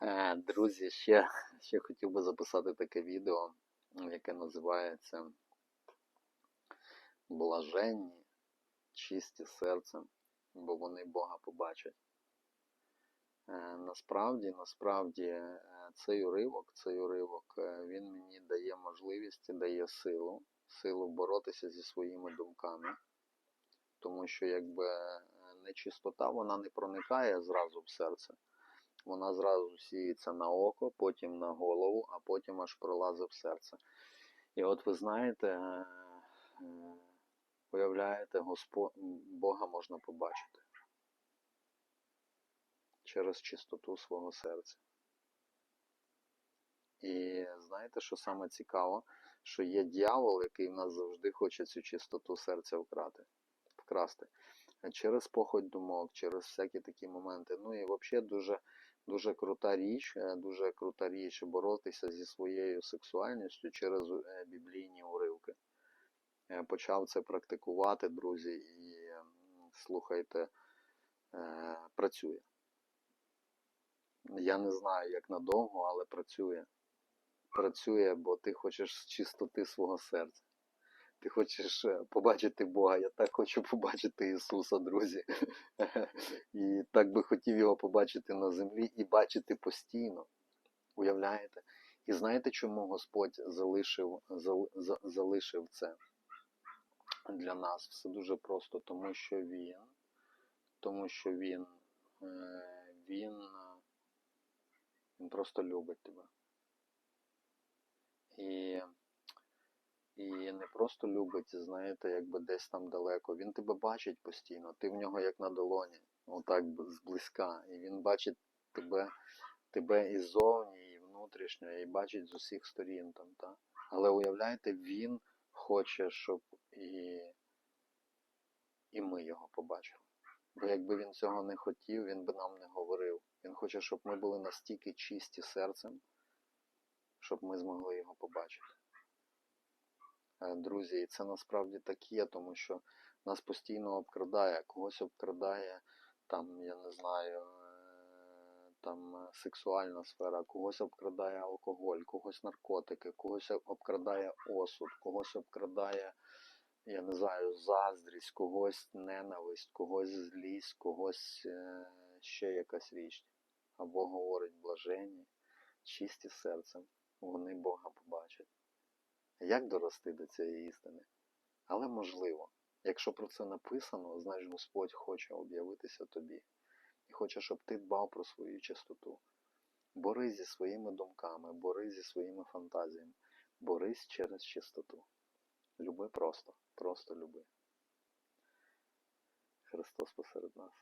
Е, Друзі, ще, ще хотів би записати таке відео, яке називається Блаженні, чисті серцем, бо вони Бога побачать. Е, Насправді, насправді, е, цей уривок, цей уривок, він мені дає можливість, дає силу, силу боротися зі своїми думками. Тому що якби нечистота, вона не проникає зразу в серце. Вона зразу сіється на око, потім на голову, а потім аж пролазить в серце. І от ви знаєте, е, е, уявляєте, Господь, Бога можна побачити через чистоту свого серця. І знаєте, що саме цікаво, що є дьявол, який в нас завжди хоче цю чистоту серця вкрати, вкрасти. Через похоть думок, через всякі такі моменти. Ну і взагалі дуже, дуже крута річ, е, дуже крута річ боротися зі своєю сексуальністю через е, біблійні уривки. Е, Почав це практикувати, друзі, і слухайте, е, працює. Я не знаю, як надовго, але працює. Працює, бо ти хочеш з чистоти свого серця. Ти хочеш е, побачити Бога. Я так хочу побачити Ісуса, друзі. І так би хотів його побачити на землі і бачити постійно. Уявляєте? І знаєте, чому Господь залишив, зал- за- залишив це для нас? Все дуже просто, тому що Він, тому що Він, е, Він, е, він просто любить тебе. І, і не просто любить, знаєте, якби десь там далеко. Він тебе бачить постійно, ти в нього як на долоні, отак зблизька. І він бачить тебе, тебе і ззовні, і внутрішньо, і бачить з усіх сторін там, та? Але уявляєте, він хоче, щоб і, і ми його побачили. Бо якби він цього не хотів, він би нам не говорив. Він хоче, щоб ми були настільки чисті серцем, щоб ми змогли його побачити. Е, Друзі, і це насправді так є, тому що нас постійно обкрадає, когось обкрадає там, я не знаю, е, там е, сексуальна сфера, когось обкрадає алкоголь, когось наркотики, когось обкрадає осуд, когось обкрадає, я не знаю, заздрість, когось ненависть, когось злість, когось ще якась річ. Або говорить блаженні, чисті серцем, вони Бога побачать. Як дорости до цієї істини? Але можливо, якщо про це написано, значить Господь хоче об'явитися тобі і хоче, щоб ти дбав про свою чистоту. Борись зі своїми думками, борись зі своїми фантазіями, борись через чистоту. Люби просто, просто люби. Христос посеред нас.